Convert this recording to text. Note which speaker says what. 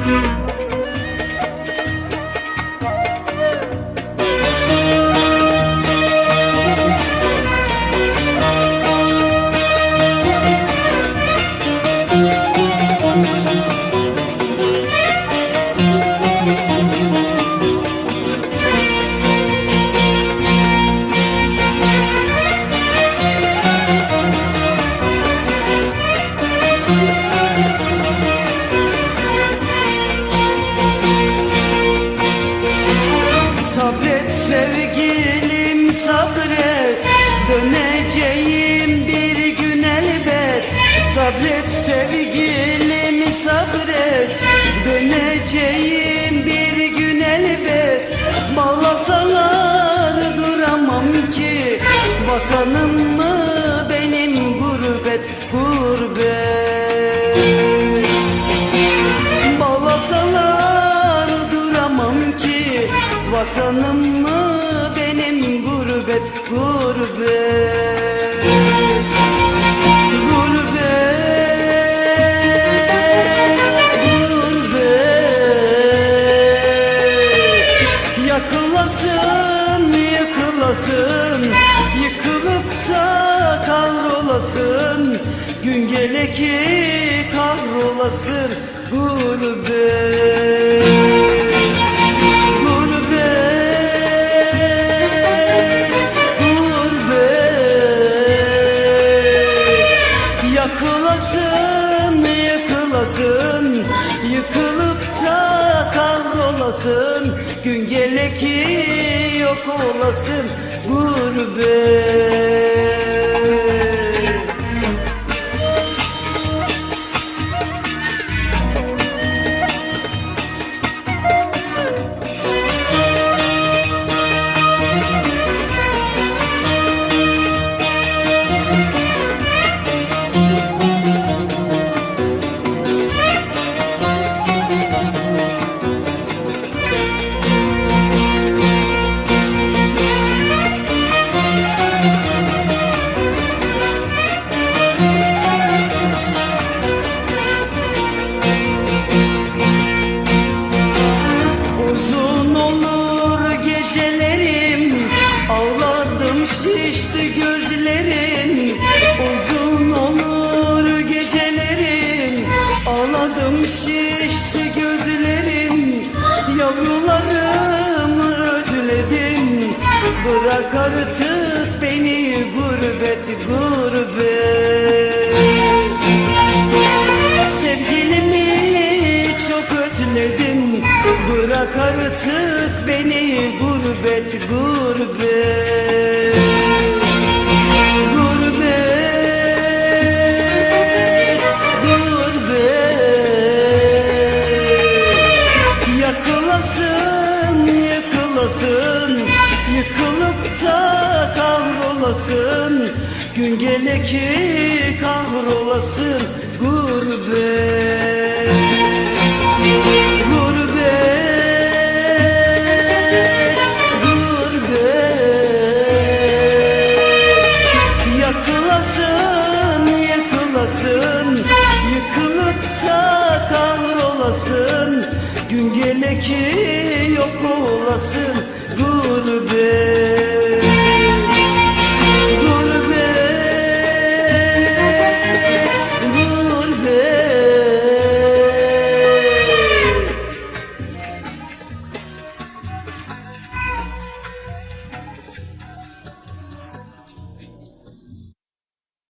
Speaker 1: Thank you. Sevgilim sabret. Döneceğim bir gün elbet. Bağlasalar duramam ki. Vatanım mı benim gurbet gurbet? Bağlasalar duramam ki. Vatanım mı benim gurbet gurbet? Gün gele ki kahrolasın Gurbet Gurbet Gurbet. Yakılasın yıkılasın. Yıkılıp da kahrolasın Gün gele ki yok olasın Gurbet şişti gözlerim Uzun olur gecelerim Ağladım şişti gözlerim Yavrularımı özledim. Bırak artık beni gurbet gurbet. Sevgilimi çok özledim Bırak artık beni gurbet gurbet. Gurbet Gurbet. Yakılasın yıkılasın Yıkılıp da kahrolasın. Gün gele ki kahrolasın. Gurbet ki yok olasın Gurbet